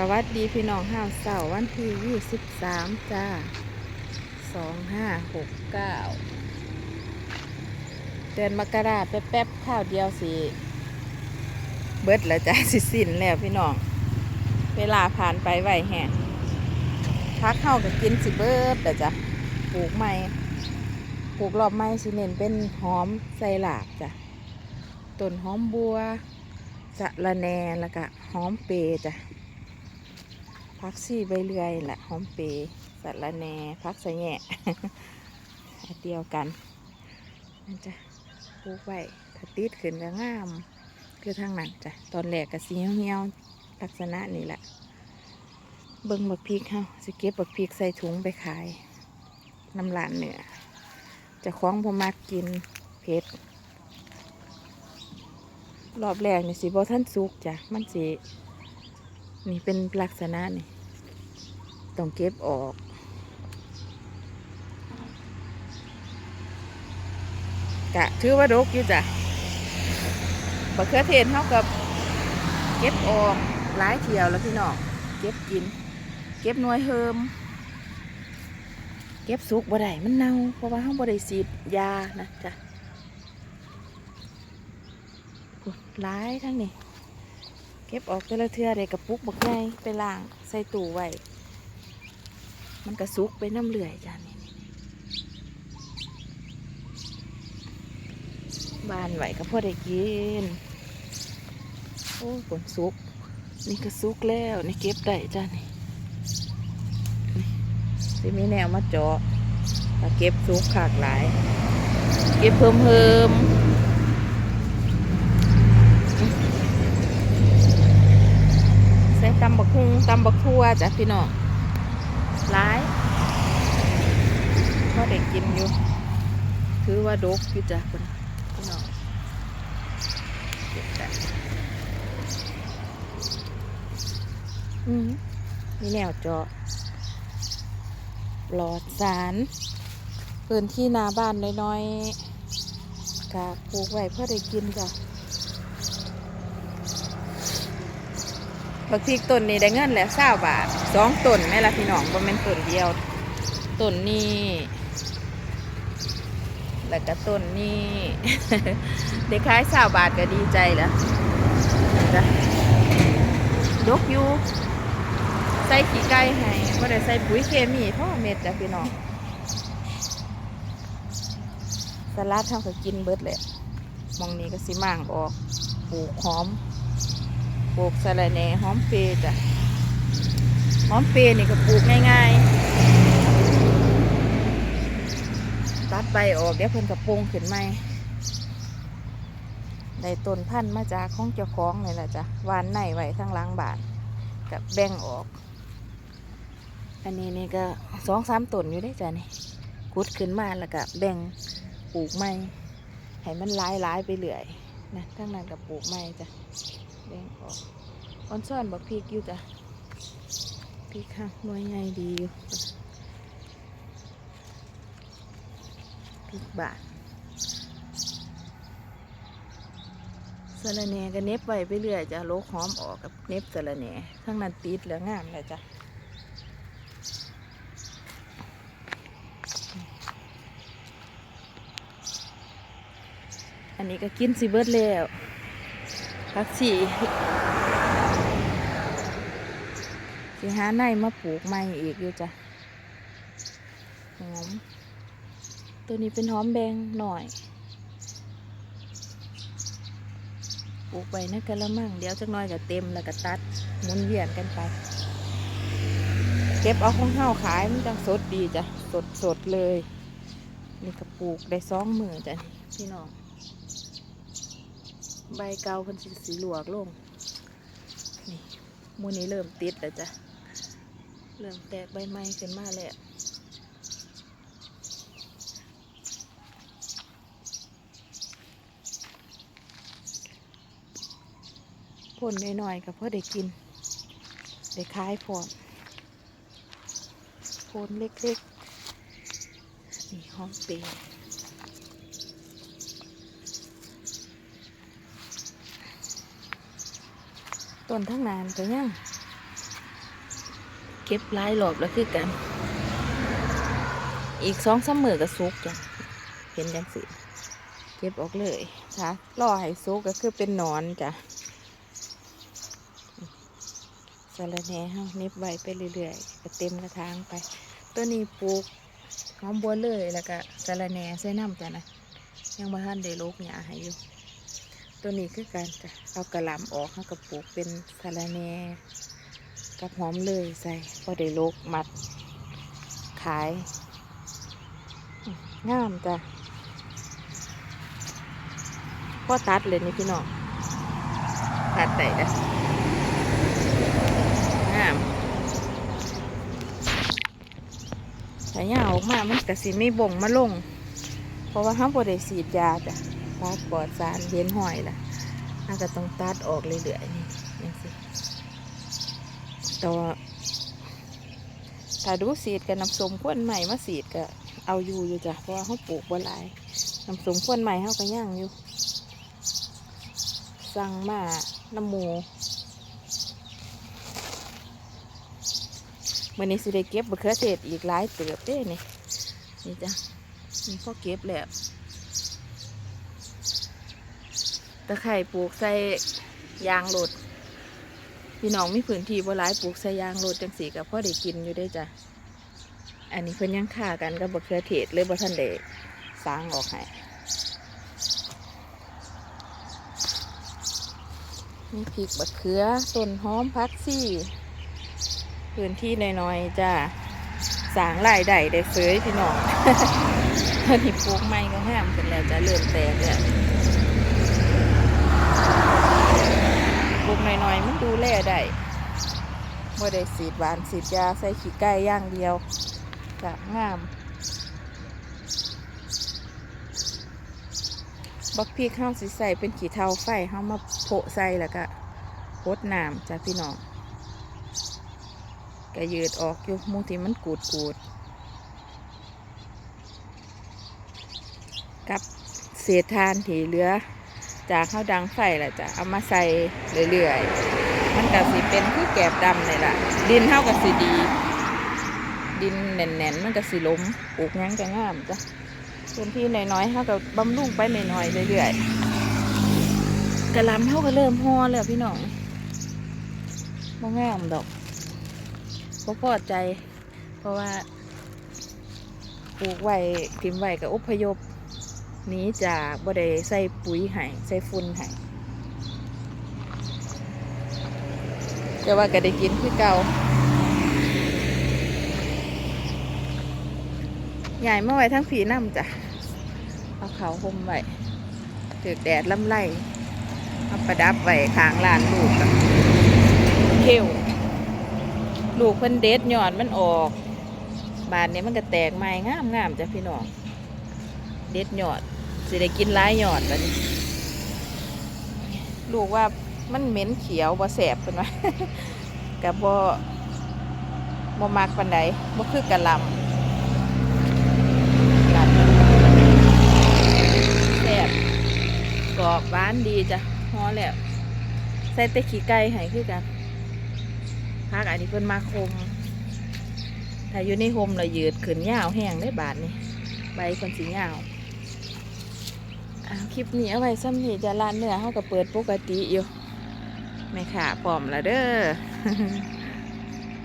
สวัสดีพี่น้องห้าวเสาร์วันที่ยี่สิบสามจ้าสองห้าหกเก้าเดือนมกราแป๊บๆข้าวเดียวสิเบิดแล้วจ้าสิสิ้นแล้วพี่น้อง เวลาผ่านไปไวแห่พักเข้ากับกินสิเบิดแล้วจ้ะปลูกใหม่ปลูกรอบใหม่สิเน้นเป็นหอมใส่หลากจ้ะต้นหอมบัวสะระแนแล้วก็หอมเปรย์จ้ะ พักซี่ใบเลื่อยแหละหอมเปย์สะระแหนพักสะแหน่เดียวกันนั่นจ้ะปลูกไว้ถ้าติดขึ้นก็งาม คือทางนั้นจ้ะตอนแรกก็สีเหี่ยวลักษณะนี้แหละเบิ่งบักพริกเฮาสิเก็บบักพริกใส่ถุงไปขายน้ำลานเหนือจะคล้องพมักกินเผ็ดรอบแรกนี่สิบ่ท่านสุกจ้ะมันสิ นี่เป็นลักษณะนี่ ต้องเก็บออก กะถือว่าดกอยู่จ้ะบักเขือเทศเท่ากับ เก็บออกหลายเที่ยวแล้วพี่น้อง เก็บกิน เก็บหน่วยเฮิมเก็บสุกบ่ได้มันเน่า เพราะว่าห้องบ่ได้ฉีดยานะจ้ะหลายทั้งนี้ เก็บออกแต่ละเทือได้กระปุกบักใหญ่ไปล้างใส่ตู้ไว้ มันกระสุกไปน้ำเหลื่อยจ้ะนี่บานไหวก็พอได้กิน โอ้ผลสุก นี่ก็สุกแล้วนี่เก็บได้จ้ะนี่นี่มีแนวมาเจาะถ้าเก็บสุกขากหลาย เก็บเพิ่มเพิ่มใส่ ตำบักฮุงตำบักทั่วจ้ะพี่น้องหลายพอได้กินอยู่ ถือว่าดกอยู่จ้ะคุณพี่น้องเก็บได้อืมมีแนวเจาะหลอดสารพื้นที่นาบ้านน้อยๆกะปลูกไว้เพื่อได้กินจ้ะ บักพริกต้นนี้ได้เงินแล้วเศร้าบาทสองต้นแม่ละพี่น้องบ่แม่นต้นเดียวต้นนี้แล้วก็ต้นนี้ได้ขายเศร้าบาทก็ดีใจแล้วจ้ะดกอยู่ใส่ขี้ไก่ให้ก็ได้ใส่ปุ๋ยเคมีพ่อเม็ดจ้ะพี่น้องสลัดเท่ากับกินเบิดแหละมองนี้ก็สิมั่งออกปลูกหอม ปลูกสะระแหน่หอมเปรย์จ้ะหอมเปรย์นี่ก็ปลูกง่ายๆ ตัดใบออกเดี๋ยวเพิ่นกับปรุงขึ้นใหม่ได้ต้นพันธุ์มาจากของเจ้าของเลยล่ะจ้ะวานในไว้ทั้งล้างบาทกับแบ่งออก อันนี้นี่ก็สองสามต้นอยู่ได้จ้ะนี่ขุดขึ้นมาแล้วก็แบ่งปลูกใหม่ให้มันหลายหลายๆไปเรื่อยนะทั้งนั้นกับปลูกใหม่จ้ะ แบ่งออกออนซ่อนบักพริกอยู่จ้ะพริกค่ะหน่วยใหญ่ดีอยู่พริกบาทสะระแหน่ก็เน็บไว้ไปเรื่อยจ้ะโลกหอมออกกับเน็บสะระแหน่ทั้งนั้นติดแล้วงามเลยจ้ะอันนี้ก็กินสิเบิร์ดแล้ว ผักชีสิหาในมาปลูกใหม่อีกอยู่จ้ะหอมตัวนี้เป็นหอมแดงหน่อย ปลูกไปนะกะละมังเดี๋ยวจักหน้อยก็เต็มแล้วก็ตัดหมุนเวียนกันไป เก็บเอาของเฮาขายมันจังสดดีจ้ะ สดสดเลย นี่ก็ปลูกได้สองมือจ้ะพี่น้อง ใบเกาเพิ่นสิสีหลวกลง นี่มูนี้เริ่มติดแล้วจ้ะ เริ่มแตกใบไม้ขึ้นมาแล้วผลน้อยๆก็พอได้กิน ได้ขายพร้อมผลเล็กๆ นี่หอมเปรย์ ต้นทั้งนานก็ยังเก็บหลายรอบแล้วคือกัน อีกสองสามมือก็สุกจ้ะเห็นจังสิเก็บออกเลยค่ะรอให้สุกก็คือเป็นนอนจ้ะสารแหน่เฮาเน็บไว้ไปเรื่อยๆก็เต็มกระถางไป ตัวนี้ปลูกหอมบัวเลยแล้วก็สารแหน่ใส่น้ำจ้ะนะยังบ่ทันได้โลกหญ้าให้อยู่ ตัวนี้คือการจะเอากระหลำออกเขาก็ปลูกเป็นสะระแน่กับหอมเลยใส่พอได้โลกมัด ขายงามจ้ะพ่อตัดเลยนี่พี่น้องตัดได้นะงามแต่ยาออกมามันกระสิไม่บ่งมาลง เพราะว่าเขาบริสีดยาจ้ะ ตัดปลอดสารเห็นหอยล่ะอาก็ต้องตัดออกเรื่อยๆนี่ยังสิต่ว่าถ้าดูสีดกับน้ำส้มข้นใหม่มาสีดก็เอาอยู่อยู่จ้ะเพราะเขาปลูกบ่หลายน้ำส้มข้นใหม่เขาก็ย่างอยู่ สั่งมาน้ำหมูวันนี้สิได้เก็บมะเขือเทศอีกหลายเติบเด้นี่นี่จ้ะนี่พ่อเก็บแล้ว ตะไคร่ปลูกใส่ยางรถพี่น้องมีพื้นที่บ่หลายปลูกใส่ยางรถจังสีกับพ่อได้กินอยู่ได้จ้ะอันนี้เพิ่นยังฆ่ากันกับบะเขือเทศเลยบ่ทันได้สร้างออกให้มีพริกบะเขือต้นหอมพักซี่ พื้นที่น้อยๆจ้ะสร้างรายได้ได้เฟยพี่น้องตอนนี้ปลูกไม้ก็ห้ามกันแล้วจะเริ่มแตกแล้วปลูก หน่อยๆ มันดูแลได้บ่ได้สีดหวานสีดยาใส่ขี้ไก่ย่างเดียวจะงาม บักพริกข้าวสิใส่เป็นขี้เทาไฟข้ามาโปะใส่แล้วก็พดน้ำจ้ะพี่น้องก็ยืดออกอยู่มูที่มันกูดกูดกับเศษทานที่เหลือ จากข้าวดังไฟแหละจ้ะเอามาใส่เรื่อยๆ มันก็สิเป็นคือแกบดำเลยล่ะ ดินเท่ากับสิดี ดินแน่นๆ มันก็สิล้มปลูกหยังก็งามจ้ะพื้นที่น้อยๆเท่ากับบำรุงไปน่อยๆเรื่อยๆกระลำเท่าก็เริ่มห่อแล้วพี่น้องบ่งามดอกบ่พอใจ เพราะว่าปลูกไว้ทิมไว้กับอพยพ นี้จากบ่ได้ใส่ปุ๋ยให้ใส่ฝุ่นให้แต่ว่าก็ได้กินคือเก่าใหญ่เมาไว้ทั้งผีน้ำจ้ะ เอาเขาห่มไว้ถือแดดลำไรเอาประดับไว้ข้างลานลูกกับเขียวลูกเพิ่นเด็ดยอดมันออก บานนี้มันก็แตกไม้งามงามๆจ้ะพี่น้อง เด็ดยอด สิได้กินหลายยอดแล้วนี่ลูกว่ามันเหม็นเขียวบ่แสบเป็นว่ากับบ่บ่มักปันใดบ่คือกะลำกะแสบกรอบหวานดีจ้ะฮอแล้วใส่แต่ขี้ไก่ให้คือกันพักอันนี้เพิ่นมาคมถ้าอยู่ในโฮมเรายืดขึ้นยาวแห้งได้บาทนี่ใบเพิ่นสียาวอ่า คลิปนี้เอาไว้ซ้ำนี่จะร้านเนื้อเขาก็เปิดปกติอยู่ไม่ค่ะปลอมแล้วเด้อ